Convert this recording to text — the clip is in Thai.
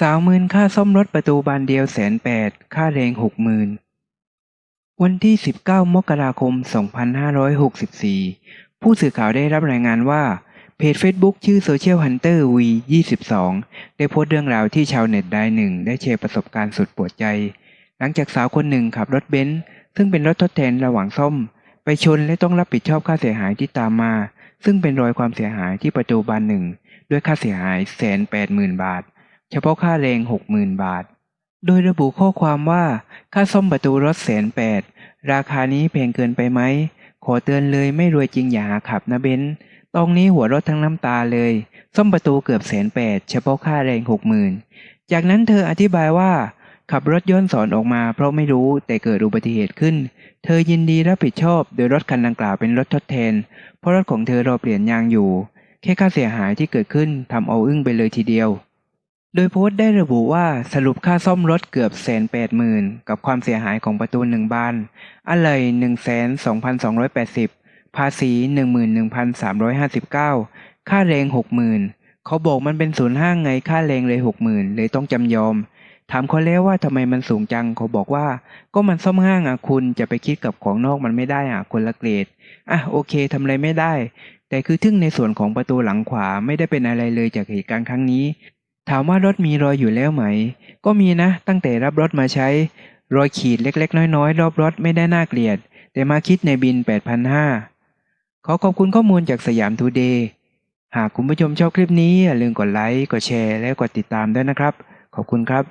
สาวหมื่นค่าซ่อมรถประตูบานเดียวแสนแปดค่าแรงหกหมื่นวันที่19มกราคม2564ผู้สื่อข่าวได้รับรายงานว่าเพจ Facebook ชื่อ Social Hunter V22 ได้โพสต์เรื่องราวที่ชาวเน็ตรายหนึ่ง ได้แชร์ประสบการณ์สุดปวดใจ หลังจากสาวคนหนึ่งขับรถเบนซ์ซึ่งเป็นรถทดแทนระหว่างซ่อม ไปชนและต้องรับผิดชอบค่าเสียหายที่ตามมา ซึ่งเป็นรอยความเสียหายที่ประตูบานหนึ่ง ด้วยค่าเสียหายแสนแปดหมื่นบาท เฉพาะค่าแรงหกหมื่นบาท โดยระบุข้อความว่า ค่าซ่อมประตูรถแสนแปดราคานี้แพงเกินไปไหม ขอเตือนเลยไม่รวยจริงอย่าขับนะเบนซ์ตรงนี้หัวรถทั้งน้ำตาเลย ซ่อมประตูเกือบแสนแปดเฉพาะค่าแรงหกหมื่นจากนั้นเธออธิบายว่า ขับรถย้อนสอนออกมา เพราะไม่รู้แต่เกิดอุบัติเหตุขึ้น เธอยินดีรับผิดชอบ โดยรถคันดังกล่าวเป็นรถทดแทน เพราะรถของเธอรอเปลี่ยนยางอยู่ แค่ค่าเสียหายที่เกิดขึ้นทำเอาอึ้งไปเลยทีเดียว โดยโพสต์ได้ระบุว่าสรุปค่าซ่อมรถเกือบแสนแปดหมื่นกับความเสียหายของประตูหนึ่งบาน อะไรหนึ่งแสนสองพันสองร้อยแปดสิบภาษีหนึ่งหมื่นหนึ่งพันสามร้อยห้าสิบเก้าค่าแรงหกหมื่นเขาบอกมันเป็นศูนย์ห้างไงค่าแรงเลยหกหมื่นเลยต้องจำยอม ถามเขาแล้วว่าทำไมมันสูงจังเขาบอกว่า ก็มันซ่อมห้างอะคุณจะไปคิดกับของนอกมันไม่ได้อะคนละเกรดอะโอเคทำอะไรไม่ได้ แต่คือทึ่งในส่วนของประตูหลังขวาไม่ได้เป็นอะไรเลยจากเหตุการณ์ครั้งนี้ ถามว่ารถมีรอยอยู่แล้วไหม ก็มีนะ ตั้งแต่รับรถมาใช้ รอยขีดเล็กๆ น้อยๆ รอบรถไม่ได้น่าเกลียด แต่มาคิดในบิน 8,500 ขอขอบคุณข้อมูลจากสยามทูเดย์ หากคุณผู้ชมชอบคลิปนี้อย่าลืมกดไลค์ กดแชร์ และกดติดตามด้วยนะครับ ขอบคุณครับ